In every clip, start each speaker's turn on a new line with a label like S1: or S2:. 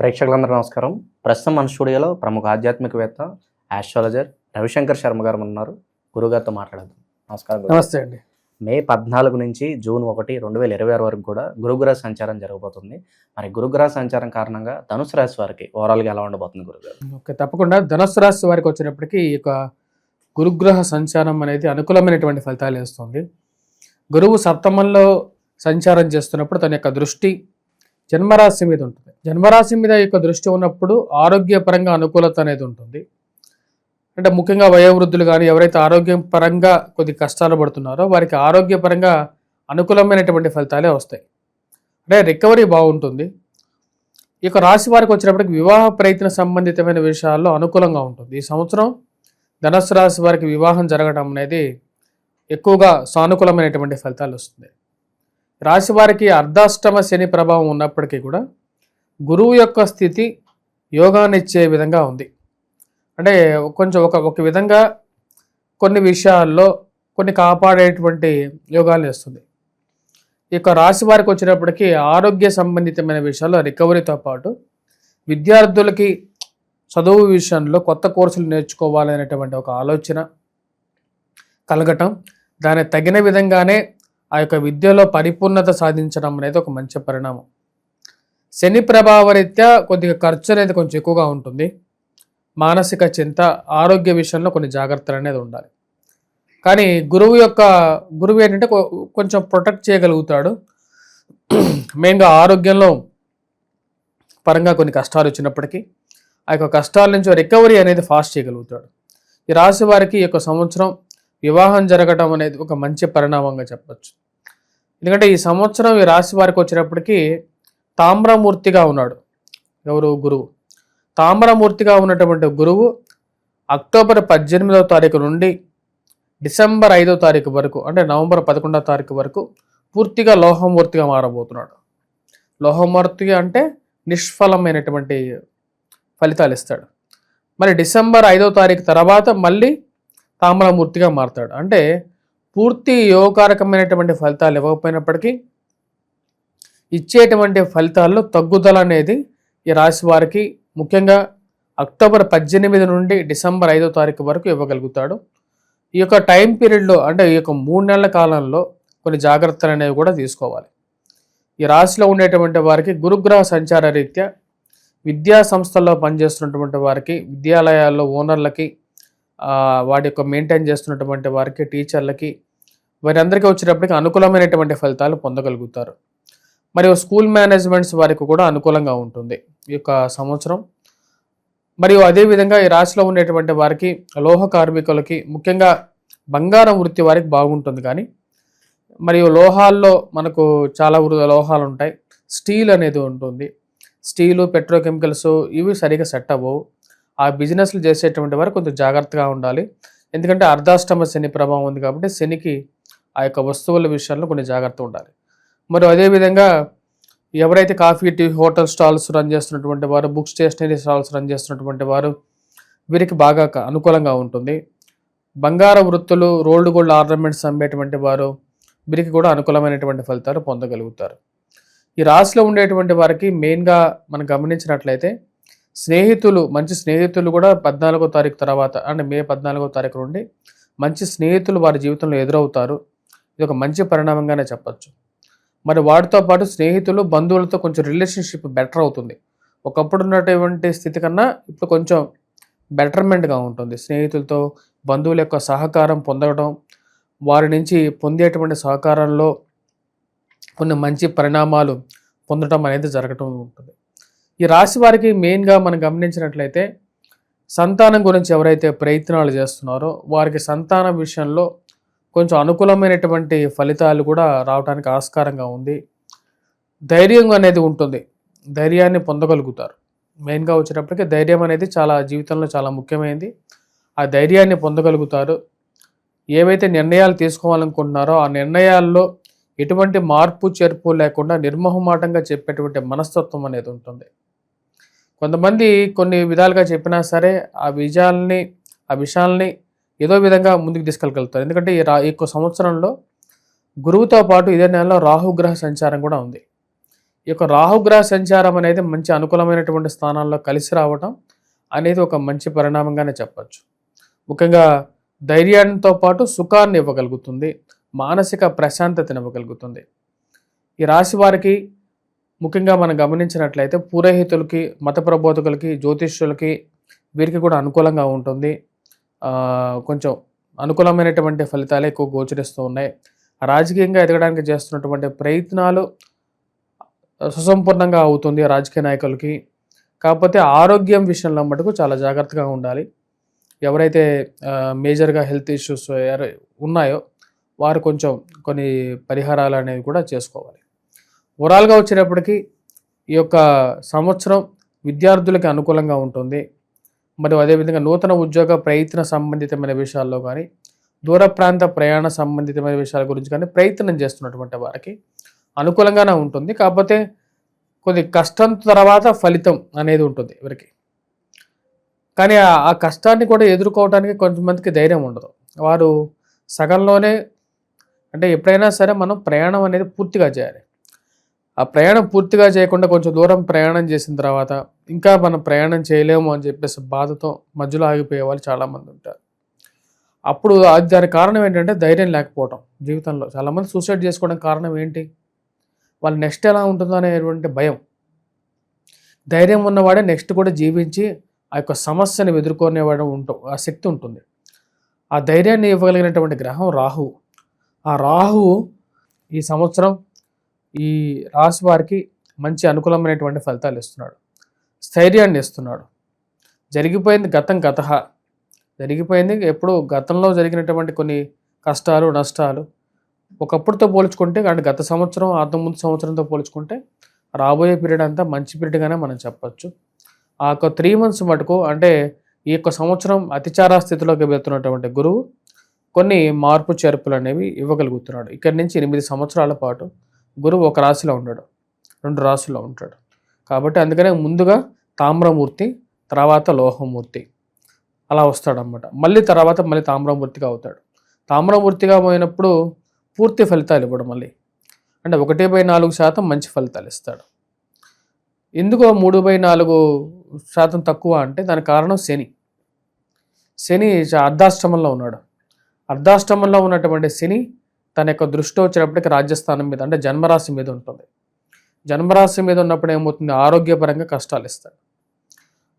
S1: ప్రేక్షకులందరూ నమస్కారం. ప్రస్తుతం మన స్టూడియోలో ప్రముఖ ఆధ్యాత్మికవేత్త ఆస్ట్రాలజర్ రవిశంకర్ శర్మ గారు ఉన్నారు. గురుగారితో మాట్లాడదాం. నమస్కారం.
S2: నమస్తే అండి.
S1: మే పద్నాలుగు నుంచి జూన్ ఒకటి రెండు వేల ఇరవై ఆరు వరకు కూడా గురుగ్రహ సంచారం జరగబోతుంది. మరి గురుగ్రహ సంచారం కారణంగా ధనుసు రాశి వారికి ఓవరాల్గా ఎలా ఉండబోతుంది గురుగారు
S2: ఓకే తప్పకుండా. ధనుసు రాశి వారికి వచ్చినప్పటికీ ఈ యొక్క గురుగ్రహ సంచారం అనేది అనుకూలమైనటువంటి ఫలితాలు ఇస్తుంది. గురువు సప్తమంలో సంచారం చేస్తున్నప్పుడు తన యొక్క దృష్టి జన్మరాశి మీద ఉంటుంది. జన్మరాశి మీద ఈ యొక్క దృష్టి ఉన్నప్పుడు ఆరోగ్యపరంగా అనుకూలత అనేది ఉంటుంది. అంటే ముఖ్యంగా వయోవృద్ధులు కానీ ఎవరైతే ఆరోగ్యం పరంగా కొద్ది కష్టాలు పడుతున్నారో వారికి ఆరోగ్యపరంగా అనుకూలమైనటువంటి ఫలితాలే వస్తాయి. అంటే రికవరీ బాగుంటుంది. ఈ యొక్క రాశి వారికి వచ్చినప్పటికి వివాహ ప్రయత్న సంబంధితమైన విషయాల్లో అనుకూలంగా ఉంటుంది. ఈ సంవత్సరం ధనస్సు రాశి వారికి వివాహం జరగడం అనేది ఎక్కువగా సానుకూలమైనటువంటి ఫలితాలు వస్తుంది రాశి వారికి అర్ధాష్టమ శని ప్రభావం ఉన్నప్పటికీ కూడా గురువు యొక్క స్థితి యోగానిచ్చే విధంగా ఉంది. అంటే కొంచెం ఒక ఒక విధంగా కొన్ని విషయాల్లో కొన్ని కాపాడేటువంటి యోగాలు ఇస్తుంది ఈ యొక్క రాశి వారికి వచ్చినప్పటికీ ఆరోగ్య సంబంధితమైన విషయాల్లో రికవరీతో పాటు విద్యార్థులకి చదువు విషయంలో కొత్త కోర్సులు నేర్చుకోవాలనేటువంటి ఒక ఆలోచన కలగటం దాన్ని తగిన విధంగానే ఆ యొక్క విద్యలో పరిపూర్ణత సాధించడం అనేది ఒక మంచి పరిణామం. శని ప్రభావరీత్యా కొద్దిగా ఖర్చు అనేది కొంచెం ఎక్కువగా ఉంటుంది. మానసిక చింత ఆరోగ్య విషయంలో కొన్ని జాగ్రత్తలు అనేది ఉండాలి. కానీ గురువు యొక్క గురువు ఏంటంటే కొ- కొంచెం ప్రొటెక్ట్ చేయగలుగుతాడు. మెయిన్గా ఆరోగ్యంలో పరంగా కొన్ని కష్టాలు వచ్చినప్పటికీ ఆ యొక్క కష్టాల నుంచి రికవరీ అనేది ఫాస్ట్ చేయగలుగుతాడు. ఈ రాశి వారికి ఈ యొక్క సంవత్సరం వివాహం జరగడం అనేది ఒక మంచి పరిణామంగా చెప్పచ్చు. ఎందుకంటే ఈ సంవత్సరం ఈ రాశి వారికి వచ్చినప్పటికీ తామ్రమూర్తిగా ఉన్నాడు. ఎవరు? గురువు. తామ్రమూర్తిగా ఉన్నటువంటి గురువు అక్టోబర్ పద్దెనిమిదవ తారీఖు నుండి డిసెంబర్ ఐదో తారీఖు వరకు అంటే నవంబర్ పదకొండవ తారీఖు వరకు పూర్తిగా లోహమూర్తిగా మారబోతున్నాడు. లోహమూర్తిగా అంటే నిష్ఫలమైనటువంటి ఫలితాలు ఇస్తాడు. మరి డిసెంబర్ ఐదో తారీఖు తర్వాత మళ్ళీ తామరమూర్తిగా మారుతాడు. అంటే పూర్తి యోగకారకమైనటువంటి ఫలితాలు ఇవ్వకపోయినప్పటికీ ఇచ్చేటువంటి ఫలితాల్లో తగ్గుదల అనేది ఈ రాశి వారికి ముఖ్యంగా అక్టోబర్ పద్దెనిమిది నుండి డిసెంబర్ ఐదో తారీఖు వరకు ఇవ్వగలుగుతాడు. ఈ యొక్క టైం పీరియడ్లో అంటే ఈ యొక్క మూడు నెలల కాలంలో కొన్ని జాగ్రత్తలు అనేవి కూడా తీసుకోవాలి. ఈ రాశిలో ఉండేటువంటి వారికి గురుగ్రహ సంచార రీత్యా విద్యా సంస్థల్లో పనిచేస్తున్నటువంటి వారికి విద్యాలయాల్లో ఓనర్లకి వాటి యొక్క మెయింటైన్ చేస్తున్నటువంటి వారికి టీచర్లకి వారందరికీ వచ్చేటప్పటికి అనుకూలమైనటువంటి ఫలితాలు పొందగలుగుతారు. మరియు స్కూల్ మేనేజ్మెంట్స్ వారికి కూడా అనుకూలంగా ఉంటుంది ఈ యొక్క సంవత్సరం. మరియు అదేవిధంగా ఈ రాశిలో ఉండేటువంటి వారికి లోహ కార్మికులకి ముఖ్యంగా బంగారం వృత్తి వారికి బాగుంటుంది కానీ మరియు లోహాల్లో మనకు చాలా వృ- లోహాలు ఉంటాయి. స్టీల్ అనేది ఉంటుంది. స్టీలు పెట్రోకెమికల్స్ ఇవి సరిగా సెట్ అవ్వవు. ఆ బిజినెస్లు చేసేటువంటి వారు కొంచెం జాగ్రత్తగా ఉండాలి. ఎందుకంటే అర్ధాష్టమ శని ప్రభావం ఉంది కాబట్టి శనికి ఆ యొక్క వస్తువుల విషయంలో కొన్ని జాగ్రత్త ఉండాలి. మరి అదేవిధంగా ఎవరైతే coffee tea hotel stalls run చేస్తున్నటువంటి వారు బుక్ స్టేషనరీ స్టాల్స్ రన్ చేస్తున్నటువంటి వారు వీరికి బాగా అనుకూలంగా ఉంటుంది. బంగార వృత్తులు రోల్డ్ గోల్డ్ ఆర్నమెంట్స్ అమ్మేటువంటి వారు వీరికి కూడా అనుకూలమైనటువంటి ఫలితాలు పొందగలుగుతారు. ఈ రాశిలో ఉండేటువంటి వారికి మెయిన్గా మనం గమనించినట్లయితే స్నేహితులు మంచి స్నేహితులు కూడా పద్నాలుగో తారీఖు తర్వాత అంటే మే పద్నాలుగో తారీఖు నుండి మంచి స్నేహితులు వారి జీవితంలో ఎదురవుతారు. ఇది ఒక మంచి పరిణామంగానే చెప్పచ్చు. మరి వాటితో పాటు స్నేహితులు బంధువులతో కొంచెం రిలేషన్షిప్ బెటర్ అవుతుంది. ఒకప్పుడు ఉన్నటువంటి స్థితి కన్నా ఇప్పుడు కొంచెం బెటర్మెంట్గా ఉంటుంది. స్నేహితులతో బంధువుల యొక్క సహకారం పొందడం వారి నుంచి పొందేటువంటి సహకారంలో కొన్ని మంచి పరిణామాలు పొందడం అనేది జరగటం ఉంటుంది. ఈ రాశి వారికి మెయిన్గా మనం గమనించినట్లయితే సంతానం గురించి ఎవరైతే ప్రయత్నాలు చేస్తున్నారో వారికి సంతానం విషయంలో కొంచెం అనుకూలమైనటువంటి ఫలితాలు కూడా రావడానికి ఆస్కారంగా ఉంది. ధైర్యం అనేది ఉంటుంది. ధైర్యాన్ని పొందగలుగుతారు. మెయిన్గా వచ్చేటప్పటికి ధైర్యం అనేది చాలా జీవితంలో చాలా ముఖ్యమైనది. ఆ ధైర్యాన్ని పొందగలుగుతారు. ఏవైతే నిర్ణయాలు తీసుకోవాలనుకుంటున్నారో ఆ నిర్ణయాల్లో ఎటువంటి మార్పు చేర్పు లేకుండా నిర్మోహమాటంగా చెప్పేటువంటి మనస్తత్వం అనేది ఉంటుంది. కొంతమంది కొన్ని విధాలుగా చెప్పినా సరే ఆ విజయాల్ని ఆ విషయాల్ని ఏదో విధంగా ముందుకు తీసుకెళ్ళగలుగుతారు. ఎందుకంటే ఈ రా ఈ యొక్క సంవత్సరంలో గురువుతో పాటు ఇదే నెలలో రాహుగ్రహ సంచారం కూడా ఉంది. ఈ యొక్క రాహుగ్రహ సంచారం అనేది మంచి అనుకూలమైనటువంటి స్థానాల్లో కలిసి రావటం అనేది ఒక మంచి పరిణామంగానే చెప్పచ్చు. ముఖ్యంగా ధైర్యంతో పాటు సుఖాన్ని ఇవ్వగలుగుతుంది. మానసిక ప్రశాంతతను ఇవ్వగలుగుతుంది. ఈ రాశి వారికి ముఖ్యంగా మనం గమనించినట్లయితే పురోహితులకి మత ప్రబోధకులకి జ్యోతిష్యులకి వీరికి కూడా అనుకూలంగా ఉంటుంది. కొంచెం అనుకూలమైనటువంటి ఫలితాలే ఎక్కువ గోచరిస్తూ ఉన్నాయి. రాజకీయంగా ఎదగడానికి చేస్తున్నటువంటి ప్రయత్నాలు సుసంపూర్ణంగా అవుతుంది రాజకీయ నాయకులకి. కాకపోతే ఆరోగ్యం విషయంలో మటుకు చాలా జాగ్రత్తగా ఉండాలి. ఎవరైతే మేజర్గా హెల్త్ ఇష్యూస్ ఉన్నాయో వారు కొంచెం కొన్ని పరిహారాలు అనేవి కూడా చేసుకోవాలి. ఓవరాల్గా వచ్చేటప్పటికి ఈ యొక్క సంవత్సరం విద్యార్థులకి అనుకూలంగా ఉంటుంది. మరియు అదేవిధంగా నూతన ఉద్యోగ ప్రయత్న సంబంధితమైన విషయాల్లో కానీ దూర ప్రాంత ప్రయాణ సంబంధితమైన విషయాల గురించి కానీ ప్రయత్నం చేస్తున్నటువంటి వారికి అనుకూలంగానే ఉంటుంది. కాకపోతే కొద్ది కష్టం తర్వాత ఫలితం అనేది ఉంటుంది వీరికి. కానీ ఆ- ఆ కష్టాన్ని కూడా ఎదుర్కోవడానికి కొంతమందికి ధైర్యం ఉండదు. వారు సగంలోనే అంటే ఎప్పుడైనా సరే మనం ప్రయాణం అనేది పూర్తిగా చేయాలి. ఆ ప్రయాణం పూర్తిగా చేయకుండా కొంచెం దూరం ప్రయాణం చేసిన తర్వాత ఇంకా మనం ప్రయాణం చేయలేము అని చెప్పేసి బాధతో మధ్యలో ఆగిపోయే వాళ్ళు చాలామంది ఉంటారు. అప్పుడు దాని దానికి కారణం ఏంటంటే ధైర్యం లేకపోవడం జీవితంలో. చాలామంది సూసైడ్ చేసుకోవడానికి కారణం ఏంటి? వాళ్ళ నెక్స్ట్ ఎలా ఉంటుందో అనేటువంటి భయం. ధైర్యం ఉన్నవాడే నెక్స్ట్ కూడా జీవించి ఆ యొక్క సమస్యను ఎదుర్కొనేవాడు ఉంట ఆ శక్తి ఉంటుంది. ఆ ధైర్యాన్ని ఇవ్వగలిగినటువంటి గ్రహం రాహువు. ఆ రాహువు ఈ సంవత్సరం ఈ రాశి వారికి మంచి అనుకూలమైనటువంటి ఫలితాలు ఇస్తున్నాడు. స్థైర్యాన్ని ఇస్తున్నాడు. జరిగిపోయింది గతం గత జరిగిపోయింది ఎప్పుడు గతంలో జరిగినటువంటి కొన్ని కష్టాలు నష్టాలు ఒకప్పుడుతో పోల్చుకుంటే అంటే గత సంవత్సరం అంత ముందు సంవత్సరంతో పోల్చుకుంటే రాబోయే పీరియడ్ అంతా మంచి పీరియడ్గానే మనం చెప్పచ్చు. ఆ యొక్క త్రీ మంత్స్ మటుకు అంటే ఈ యొక్క సంవత్సరం అతిచార స్థితిలోకి వెళ్తున్నటువంటి గురువు కొన్ని మార్పు చేర్పులు అనేవి ఇవ్వగలుగుతున్నాడు. ఇక్కడి నుంచి ఎనిమిది సంవత్సరాల పాటు గురువు ఒక రాశిలో ఉన్నాడు. రెండు రాశుల్లో ఉంటాడు. కాబట్టి అందుకనే ముందుగా తామ్రమూర్తి తర్వాత లోహమూర్తి. అలా వస్తాడనమాట మళ్ళీ తర్వాత మళ్ళీ తామ్రమూర్తిగా అవుతాడు. తామ్రమూర్తిగా పోయినప్పుడు పూర్తి ఫలితాలు ఇవ్వడం మళ్ళీ. అంటే ఒకటి బై నాలుగు శాతం మంచి ఫలితాలు ఇస్తాడు. ఎందుకో మూడు బై నాలుగు శాతం తక్కువ అంటే దానికి కారణం శని. శని అర్ధాశ్రమంలో అర్ధాష్టమంలో ఉన్నాడు. అర్ధాష్టమంలో ఉన్నటువంటి శని తన యొక్క దృష్టి వచ్చినప్పటికీ రాజ్యస్థానం మీద అంటే జన్మరాశి మీద ఉంటుంది. జన్మరాశి మీద ఉన్నప్పుడు ఏమవుతుంది? ఆరోగ్యపరంగా కష్టాలు ఇస్తాడు.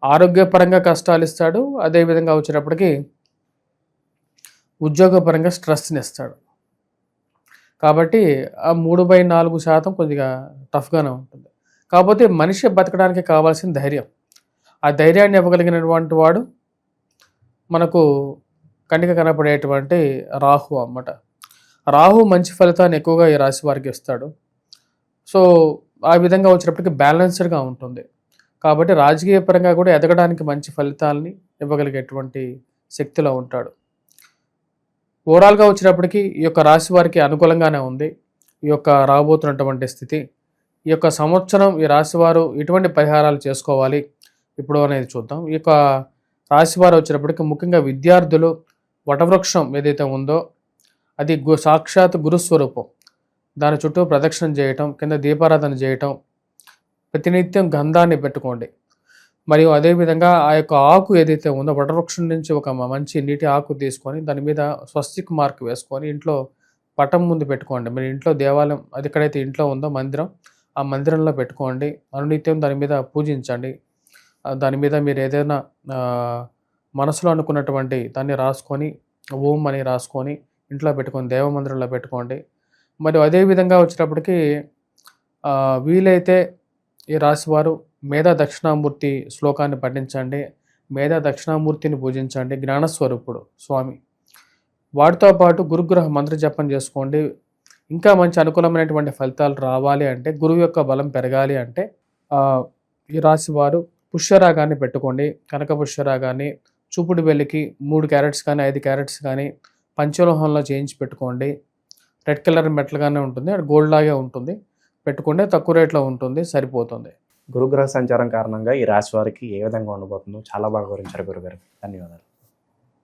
S2: ఆరోగ్యపరంగా కష్టాలు ఇస్తాడు. అదేవిధంగా వచ్చేటప్పటికి ఉద్యోగపరంగా స్ట్రెస్ని ఇస్తాడు. కాబట్టి ఆ మూడు బై నాలుగు శాతం కొద్దిగా టఫ్గానే ఉంటుంది. కాకపోతే మనిషి బతకడానికి కావాల్సిన ధైర్యం. ఆ ధైర్యాన్ని ఇవ్వగలిగినటువంటి వాడు మనకు కనిక కనపడేటువంటి రాహు అన్నమాట. రాహు మంచి ఫలితాన్ని ఎక్కువగా ఈ రాశి వారికి ఇస్తాడు. సో ఆ విధంగా వచ్చినప్పటికీ బ్యాలెన్స్డ్గా ఉంటుంది. కాబట్టి రాజకీయ పరంగా కూడా ఎదగడానికి మంచి ఫలితాలని ఇవ్వగలిగేటువంటి శక్తిలో ఉంటాడు. ఓవరాల్గా వచ్చినప్పటికీ ఈ యొక్క రాశి వారికి అనుకూలంగానే ఉంది. ఈ యొక్క రాబోతున్నటువంటి స్థితి ఈ యొక్క సంవత్సరం ఈ రాశి వారు ఎటువంటి పరిహారాలు చేసుకోవాలి. ఇప్పుడు అనేది చూద్దాం. ఈ యొక్క రాశివారు వచ్చినప్పటికీ ముఖ్యంగా విద్యార్థులు వటవృక్షం ఏదైతే ఉందో అది గు సాక్షాత్ గురుస్వరూపం. దాని చుట్టూ ప్రదక్షిణ చేయటం కింద దీపారాధన చేయటం ప్రతినిత్యం గంధాన్ని పెట్టుకోండి. మరియు అదేవిధంగా ఆ యొక్క ఆకు ఏదైతే ఉందో వటవృక్షం నుంచి ఒక మంచి నీటి ఆకు తీసుకొని దాని మీద స్వస్తిక్ మార్క్ వేసుకొని ఇంట్లో పటం ముందు పెట్టుకోండి. మీరు ఇంట్లో దేవాలయం అది ఎక్కడైతే ఇంట్లో ఉందో మందిరం ఆ మందిరంలో పెట్టుకోండి. అనునిత్యం దాని మీద పూజించండి. దాని మీద మీరు ఏదైనా మనసులో అనుకున్నటువంటి దాన్ని రాసుకొని ఓం అని రాసుకొని ఇంట్లో పెట్టుకొని దేవ మందిరంలో పెట్టుకోండి. మరియు అదే విధంగా వచ్చేటప్పటికి వీలైతే ఈ రాశివారు మేధా దక్షిణామూర్తి శ్లోకాన్ని పఠించండి. మేధా దక్షిణామూర్తిని పూజించండి. జ్ఞానస్వరూపుడు స్వామి. వాటితో పాటు గురుగ్రహ మంత్ర జపం చేసుకోండి. ఇంకా మంచి అనుకూలమైనటువంటి ఫలితాలు రావాలి అంటే గురువు యొక్క బలం పెరగాలి అంటే ఈ రాశి వారు పుష్యరాగాన్ని పెట్టుకోండి. కనక పుష్యరాగాన్ని చూపుడు బెల్లికి మూడు క్యారెట్స్ కానీ ఐదు క్యారెట్స్ కానీ పంచలోహంలో చేయించి పెట్టుకోండి. రెడ్ కలర్ మెటల్గానే ఉంటుంది. అది గోల్డ్ లాగే ఉంటుంది. పెట్టుకుంటే తక్కువ రేట్లో ఉంటుంది. సరిపోతుంది.
S1: గురుగ్రహ సంచారం కారణంగా ఈ రాశి వారికి ఏ విధంగా ఉండబోతుందో చాలా బాగా వివరించారు గురుగారు. ధన్యవాదాలు.